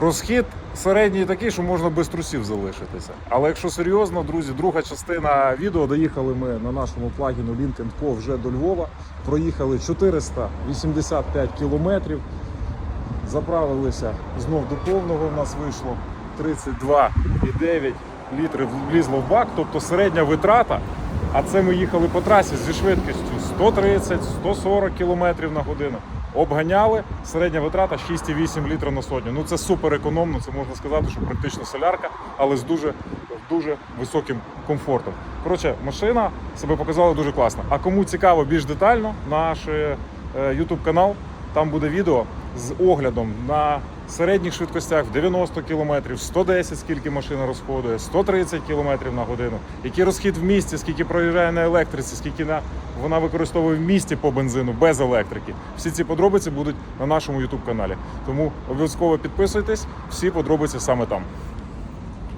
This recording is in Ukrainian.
Розхід середній такий, що можна без трусів залишитися. Але якщо серйозно, друзі, друга частина відео доїхали ми на нашому плагіну Link Co вже до Львова. Проїхали 485 кілометрів. Заправилися знов до повного. У нас вийшло 32,9 літрів влізло в бак, тобто середня витрата. А це ми їхали по трасі зі швидкістю 130-140 км на годину. Обганяли, середня витрата 6,8 літра на сотню. Ну це супер економно, це можна сказати, що практично солярка, але з дуже, дуже високим комфортом. Коротше, машина себе показала дуже класно. А кому цікаво більш детально, наш е, YouTube канал, там буде відео з оглядом на середніх швидкостях в 90 км, 110 скільки машина розходує, 130 км на годину, який розхід в місті, скільки проїжджає на електриці, скільки на, вона використовує в місті по бензину без електрики. Всі ці подробиці будуть на нашому YouTube каналі. Тому обов'язково підписуйтесь, всі подробиці саме там.